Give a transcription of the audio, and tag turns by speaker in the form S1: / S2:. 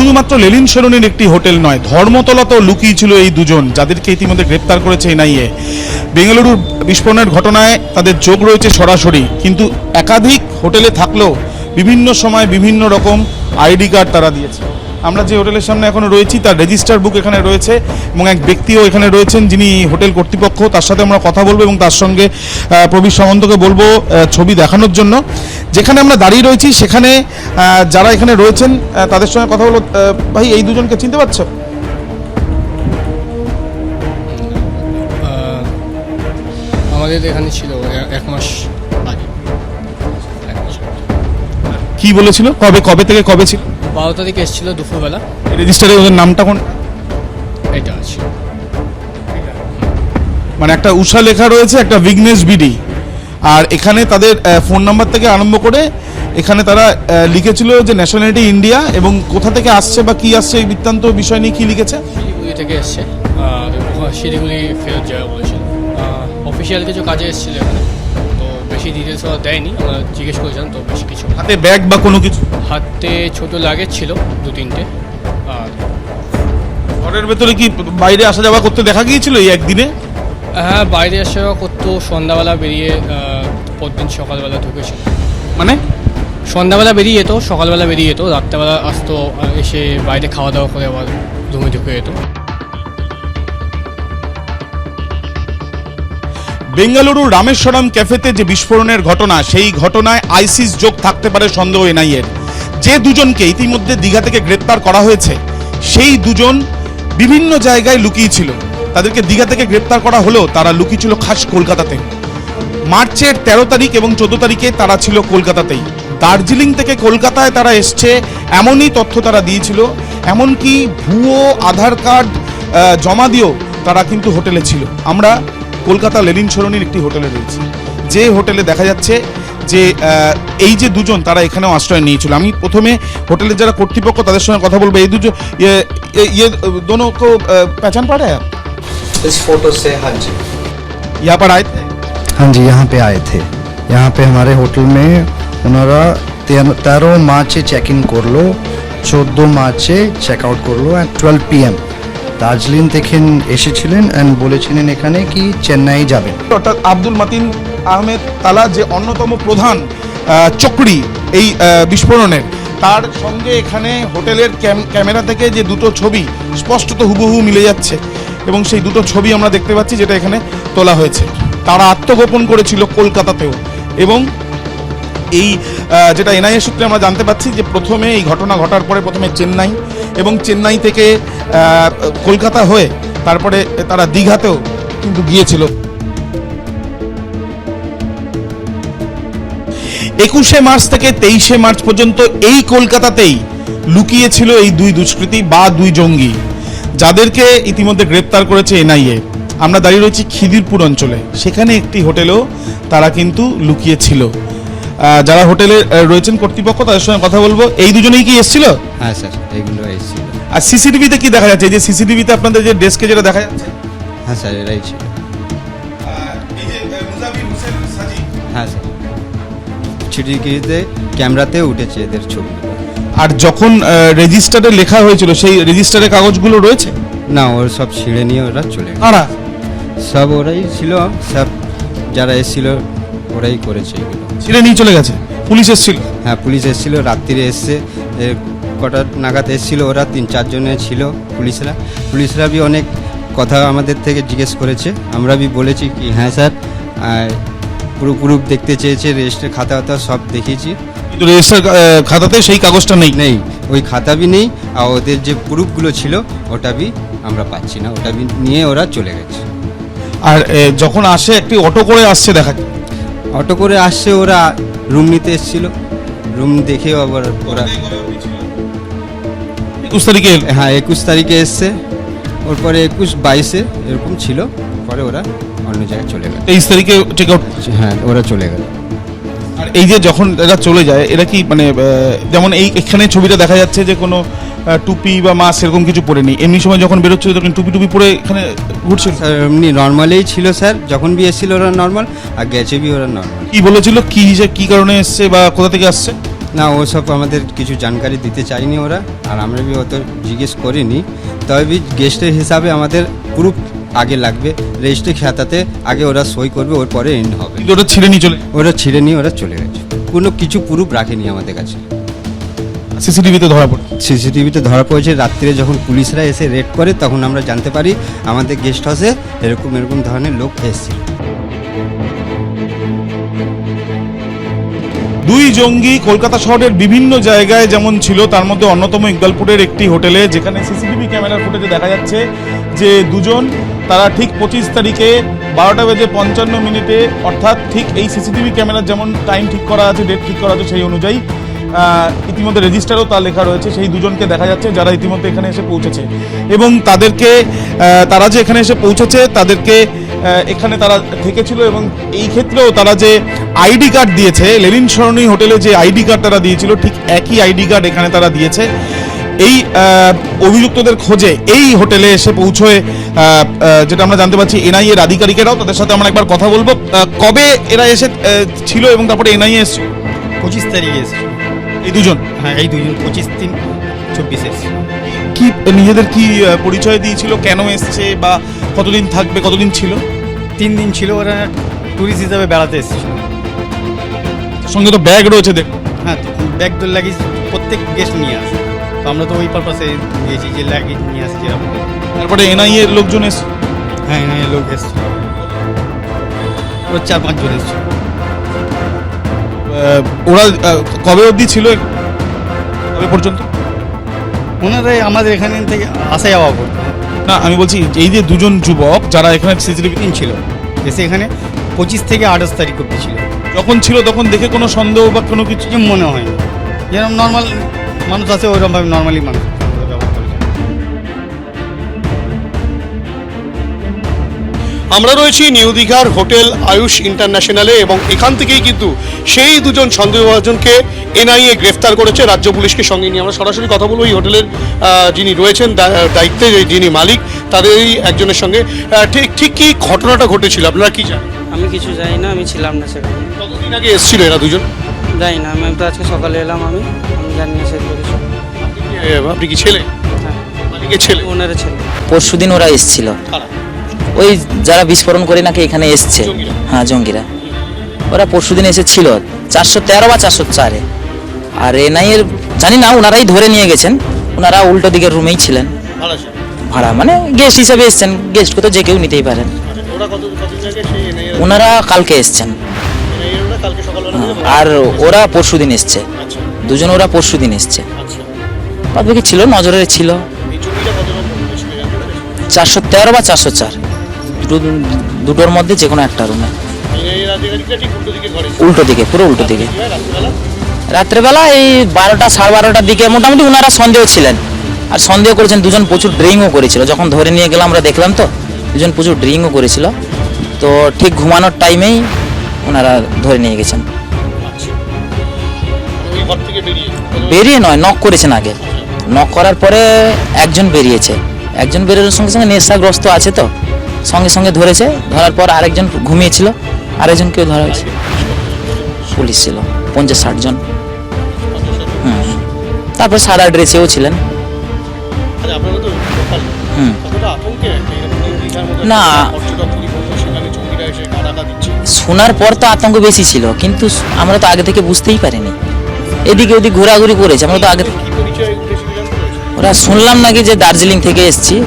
S1: শুধুমাত্র লেলিন সেরনের একটি হোটেল নয়, ধর্মতলাতেও লুকিয়ে ছিল এই দুজন, যাদেরকে ইতিমধ্যে গ্রেপ্তার করেছে এনআইএ। বেঙ্গালুরুর বিস্ফোরণের ঘটনায় তাদের যোগ রয়েছে সরাসরি, কিন্তু একাধিক হোটেলে থাকলেও বিভিন্ন সময় বিভিন্ন রকম আইডি কার্ড তারা দিয়েছে। আমরা যে হোটেলের সামনে এখন রয়েছি তার রেজিস্টার বুক এখানে রয়েছে এবং এক ব্যক্তিও এখানে রয়েছেন যিনি হোটেল কর্তৃপক্ষ। তার সাথে আমরা কথা বলব এবং তার সঙ্গে প্রবীর সামন্তকে বলব ছবি দেখানোর জন্য। যেখানে আমরা দাঁড়িয়ে রয়েছি সেখানে যারা এখানে রয়েছেন তাদের সঙ্গে কথা বলব। ভাই এই দুজনকে চিনতে পারছ?
S2: আমাদের এখানে ছিল এক মাস এক মাস আগে।
S1: কি বলেছিল? কবে কবে থেকে কবে ছিল?
S2: বারো তারিখ এসেছিল দুপুরবেলা।
S1: রেজিস্টারে ওদের নামটা কোন?
S2: এটা আছে।
S1: মানে একটা উষা লেখা রয়েছে একটা বিঘ্নেশ বিডি আর এখানে তাদের ফোন নাম্বার থেকে আরম্ভ করে এখানে তারা লিখেছিল যে ন্যাশনালিটি ইন্ডিয়া এবং কোথা থেকে আসছে বা কি আসছে এই বৃত্তান্ত বিষয় নিয়ে কি লিখেছে?
S2: শিলিগুড়ি থেকে এসছে। শিলিগুড়ি ফেরত যাওয়া বলেছিল অফিসিয়াল কিছু কাজে এসেছিল এখানে। তো বেশি ডিটেলস দেয়নি। আমরা জিজ্ঞেস করেছিলাম তো বেশি কিছু।
S1: হাতে ব্যাগ বা কোনো কিছু?
S2: হাতে ছোট লাগেজ ছিল দু তিনটে। আর
S1: ঘরের ভেতরে কি বাইরে আসা যাওয়া করতে দেখা গিয়েছিল এই একদিনে?
S2: হ্যাঁ বাইরে আসা যাওয়া করতো সন্ধ্যাবেলা বেরিয়ে পরদিন সকালবেলা ঢুকেছিল
S1: মানে?
S2: সন্ধ্যাবেলা বেরিয়ে যেত সকালবেলা বেরিয়ে যেত রাত্রেবেলা আসতো এসে বাইরে খাওয়া দাওয়া করে আবার রুমে ঢুকে যেত।
S1: বেঙ্গালুরু রামেশ্বরম ক্যাফেতে যে বিস্ফোরণের ঘটনা সেই ঘটনায় আইসিস যোগ থাকতে পারে সন্দেহ এনআইএর। যে দুজনকে ইতিমধ্যে দীঘা থেকে গ্রেপ্তার করা হয়েছে, সেই দুজন বিভিন্ন জায়গায় লুকিয়েছিল। তাদেরকে দীঘা থেকে গ্রেপ্তার করা হলেও তারা লুকিয়েছিল খাস কলকাতাতে। মার্চের তেরো তারিখ এবং চোদ্দ তারিখে তারা ছিল কলকাতাতেই। দার্জিলিং থেকে কলকাতায় তারা এসছে, এমনই তথ্য তারা দিয়েছিল, এমনকি ভুয়ো আধার কার্ড জমা দিয়েও তারা কিন্তু হোটেলে ছিল। আমরা কলকাতা লেনিন সরণির একটি হোটেলে রয়েছি। যে হোটেলে দেখা যাচ্ছে যে আহ, এই যে দুজন তারা এখানেও আশ্রয় নিয়েছিল আমি প্রথমে হোটেলের যারা কর্তৃপক্ষ তাদের সঙ্গে কথা বলবো এই দুজন ইয়ে ইয়ে দোনো কো पहचान पा रहे हैं आप
S3: इस फोटो से हाँ जी
S1: यहाँ पर आए थे
S4: हाँ जी यहाँ पे आए थे यहाँ पे हमारे হোটেল মে ওনারা তের- তেরো মার্চে চেক ইন করলো চোদ্দো মার্চে চেক আউট করলো অ্যাট টুয়েলভ পিএম Darjeeling থেকে এসেছিলেন অ্যান্ড বলেছিলেন এখানে কি চেন্নাই যাবেন।
S1: অর্থাৎ আব্দুল মাতিন আহমেদ তালা যে অন্যতম প্রধান চক্রী এই বিস্ফোরণের, তার সঙ্গে এখানে হোটেলের ক্যামেরা থেকে যে দুটো ছবি স্পষ্টত হুবহু মিলে যাচ্ছে এবং সেই দুটো ছবি আমরা দেখতে পাচ্ছি যেটা এখানে তোলা হয়েছে। তারা আত্মগোপন করেছিল কলকাতাতেও এবং এই যেটা এনআইএ সূত্রে আমরা জানতে পাচ্ছি যে প্রথমে এই ঘটনা ঘটার পরে প্রথমে চেন্নাই এবং চেন্নাই থেকে কলকাতা হয়ে তারপরে তারা দীঘাতেও কিন্তু গিয়েছিল। একুশে মার্চ থেকে তেইশে মার্চ পর্যন্ত এই কলকাতাতেই লুকিয়েছিল এই দুই দুষ্কৃতী বা দুই জঙ্গি, যাদেরকে ইতিমধ্যে গ্রেপ্তার করেছে এনআইএ। আমরা দাঁড়িয়ে রয়েছি খিদিরপুর অঞ্চলে। সেখানে একটি হোটেলেও তারা কিন্তু লুকিয়েছিল। যারা হোটেলে রয়েছেন কর্তৃপক্ষ তাদের সঙ্গে কথা বলব। এই দুজনেই কি এসেছিল?
S5: হ্যাঁ স্যার এইগুলো এসেছিল।
S1: আর সিসিটিভিতে কি দেখা যাচ্ছে? এই যে সিসিটিভিতে আপনাদের যে ডেস্কে যেটা দেখা যাচ্ছে?
S5: হ্যাঁ স্যার এরাই ছিল। হ্যাঁ স্যার। ছিটিকিতে ক্যামেরাতে উঠেছে এদের ছবি।
S1: আর যখন রেজিস্টারে লেখা হয়েছিল সেই রেজিস্টারের কাগজগুলো রয়েছে?
S5: না ওর সব ছিঁড়ে নিয়ে ওরা চলে গেল সব ওরাই ছিল সব যারা এসেছিল ওরাই করেছে এগুলো।
S1: নিয়ে চলে গেছে? পুলিশ এসেছিল?
S5: হ্যাঁ পুলিশ এসেছিল রাত্রিরে এসছে এ, কটা নাগাদ এসেছিল ওরা তিন চারজনে ছিল পুলিশরা। পুলিশরা বি অনেক কথা আমাদের থেকে জিজ্ঞেস করেছে। আমরা বি বলেছি কি হ্যাঁ স্যার পুরো প্রুফ দেখতে চেয়েছে রেজিস্টার খাতা খাতা সব দেখিয়েছি।
S1: কিন্তু রেজিস্টার খাতাতে সেই কাগজটা নেই?
S5: নেই ওই খাতা বি নেই আর ওদের যে প্রুফগুলো ছিল ওটা বি আমরা পাচ্ছি না ওটা বি নিয়ে ওরা চলে গেছে।
S1: আর এ, যখন আসে একটি অটো করে আসছে দেখা।
S5: অটো করে আসছে ওরা রুম নিতে এসেছিল। রুম দেখে আবার ওরা
S1: একুশ তারিখে?
S5: হ্যাঁ একুশ তারিখে এসছে। ওর পরে একুশ বাইশে এরকম ছিল। পরে ওরা অন্য জায়গায় চলে গেল।
S1: তেইশ তারিখে চেক আউট
S5: হ্যাঁ ওরা চলে গেল।
S1: এই যে যখন এরা চলে যায় এরা কি মানে যেমন এই এখানে ছবিটা দেখা যাচ্ছে যে কোনো টুপি বা মাস্ক এরকম কিছু পরে নেই। এমনি সময় যখন বেরোচ্ছিল তখন টুপি টুপি পরে এখানে ঘুরছিল
S5: এমনি নর্মালেই ছিল স্যার। যখন বি এসেছিল ওরা নর্মাল আর গেছে বি ওরা নর্মাল
S1: কি বলেছিল? কি হিসেবে কি কারণে এসছে বা কোথা থেকে আসছে?
S5: না ওসব আমাদের কিছু জানকারি দিতে চাইনি ওরা আর আমরা বি অত জিজ্ঞেস করিনি। তবে বি গেস্টের হিসাবে আমাদের প্রুফ আগে লাগবে। রেজিস্ট্রি খাতাতে আগে ওরা সই করবে ওর পরে এন্ড হবে।
S1: কিন্তু ওটা ছিঁড়ে নিয়ে চলে
S5: ওরা ছিঁড়ে নিয়ে ওরা চলে গেছে। কোনো কিছু প্রুফ রাখেনি আমাদের কাছে।
S1: সিসিটিভিতে ধরা পড়ে।
S5: সিসিটিভিতে ধরা পড়েছে রাত্রে যখন পুলিশরা এসে রেড করে তখন আমরা জানতে পারি আমাদের গেস্ট হাউসে এরকম এরকম ধরনের লোক এসেছিল
S1: দুই জঙ্গি কলকাতা শহরের বিভিন্ন জায়গায় যেমন ছিল তার মধ্যে অন্যতম ইকবালপুরের একটি হোটেলে যেখানে সিসিটিভি ক্যামেরার ফুটেজে দেখা যাচ্ছে যে দুজন তারা ঠিক পঁচিশ তারিখে বারোটা বেজে পঞ্চান্ন মিনিটে, অর্থাৎ ঠিক এই সিসিটিভি ক্যামেরার যেমন টাইম ঠিক করা আছে ডেট ঠিক করা আছে সেই অনুযায়ী ইতিমধ্যে রেজিস্টারও তা লেখা রয়েছে, সেই দুজনকে দেখা যাচ্ছে যারা ইতিমধ্যে এখানে এসে পৌঁছেছে। এবং তাদেরকে তারা যে এখানে এসে পৌঁছেছে, তাদেরকে এখানে তারা থেকেছিল এবং এই ক্ষেত্রেও তারা যে আইডি কার্ড দিয়েছে, লেনিন সরণি হোটেলে যে আইডি কার্ড তারা দিয়েছিল, ঠিক একই আইডি কার্ড এখানে তারা দিয়েছে। এই অভিযুক্তদের খোঁজে এই হোটেলে এসে পৌঁছয় যেটা আমরা জানতে পারছি এনআইএর আধিকারিকেরাও তাদের সাথে আমরা একবার কথা বলব। কবে এরা এসে ছিল এবং তারপরে এনআইএ এসছে?
S6: পঁচিশ তারিখে এসেছিল
S1: এই দুজন?
S6: হ্যাঁ এই দুজন পঁচিশ তিন চব্বিশে এসেছিল
S1: কি নিজেদের কি পরিচয় দিয়েছিল? কেন এসছে বা কতদিন থাকবে কতদিন ছিল?
S6: তিন দিন ছিল ওরা ট্যুরিস্ট হিসাবে বেড়াতে এসেছিল
S1: সঙ্গে তো ব্যাগ রয়েছে দেখ
S6: হ্যাঁ ব্যাগ তো লাগিয়ে প্রত্যেক গেস্ট নিয়ে আসে। তো আমরা তো ওই পারপাসে দিয়েছি যে লাগিয়ে নিয়ে আসে যেরকম
S1: তারপরে এনআইএ এর লোকজন এসছে?
S6: হ্যাঁ হ্যাঁ লোক এসেছিল ওরা চার পাঁচজন এসেছিল
S1: আহ, ওরা কবে অবধি ছিল কবে পর্যন্ত?
S6: ওনারাই আমাদের এখানে থেকে আসা যাওয়া করতো।
S1: না আমি বলছি এই যে দুজন যুবক যারা এখানে সিসিটিভি
S6: ছিল এসে এখানে পঁচিশ থেকে আঠাশ তারিখ অব্দি ছিল।
S1: যখন ছিল তখন দেখে কোনো সন্দেহ বা কোনো কিছু?
S6: কিছু মনে হয়নি। যেরকম নর্মাল মানুষ আছে ওইরকমভাবে নর্মালি মানুষ
S7: আমরা রয়েছি নিউ দীঘার হোটেল আয়ুষ ইন্টারন্যাশনালে এবং এখান থেকেই কিন্তু সেই দুজন সন্দেহভাজনকে এনআইএ গ্রেফতার করেছে রাজ্য পুলিশকে সঙ্গে নিয়ে। আমরা সরাসরি কথা বলব এই হোটেলের যিনি রয়েছেন দায়িত্বে যিনি মালিক তাদেরই একজনের সঙ্গে। ঠিক ঠিক কি ঘটনাটা ঘটেছিল? আপনারা কি জানেন?
S8: আমি কিছু জানি না আমি ছিলাম না সেখানে।
S7: কতদিন আগে এসেছিল এরা দুজন?
S8: জানি না আমি তো আজকে সকালে এলাম আমি আমি জানি না সেগুলো
S7: আপনি কি ছেলে?
S8: হ্যাঁ।
S7: মালিকের ছেলে?
S8: ওনারা ছিল।
S9: পরশুদিন ওরা এসছিল? ওই যারা বিস্ফোরণ করে নাকি এখানে এসছে? হ্যাঁ জঙ্গিরা। ওরা পরশু দিন এসেছিল। চারশো তেরো বা চারশো চারে। আর এনআইয়ের জানি না ওনারাই ধরে নিয়ে গেছেন। ওনারা উল্টো দিকের রুমেই ছিলেন।
S7: ভাড়া
S9: মানে গেস্ট হিসেবে এসছেন। গেস্টকে তো যে কেউ নিতেই পারেন। ওনারা কালকে এসছেন। আর ওরা পরশু দিন এসছে।
S7: আচ্ছা।
S9: দুজন ওরা পরশু দিন এসছে।
S7: আচ্ছা।
S9: বাদ বাকি ছিল নজরে ছিল? চারশো তেরো বা চারশো চার। দুটো দুটোর মধ্যে যে কোনো একটা রুমে।
S7: উল্টো দিকে
S9: পুরো উল্টো দিকে।
S7: রাত্রিবেলা?
S9: এই বারোটা সাড়ে বারোটার দিকে মোটামুটি ওনারা সন্দেহ ছিলেন। আর সন্দেহ করেছেন দুজন প্রচুর ড্রিঙ্কও করেছিল। যখন ধরে নিয়ে গেলাম আমরা দেখলাম তো দুজন প্রচুর ড্রিঙ্কও করেছিল। তো ঠিক ঘুমানোর টাইমেই ওনারা ধরে নিয়ে গেছেন।
S7: আচ্ছা। বেরিয়ে
S9: নয় নক করেছেন আগে। নক করার পরে একজন বেরিয়েছে। একজন বেরোনোর সঙ্গে সঙ্গে নেশাগ্রস্ত আছে তো। সঙ্গে সঙ্গে ধরেছে। ধরার পর আরেকজন ঘুমিয়েছিল আরেকজনকেও ধরা হয়েছে। পুলিশ ছিল পঞ্চাশ ষাট জন। হুম। তারপর সাদা ড্রেসেও ছিলেন। না। শোনার পর তো আতঙ্ক বেশি ছিল কিন্তু আমরা তো আগে থেকে বুঝতেই পারিনি। এদিকে ওদিক ঘোরাঘুরি করেছে আমরা তো আগে ওরা শুনলাম নাকি যে দার্জিলিং থেকে এসছি।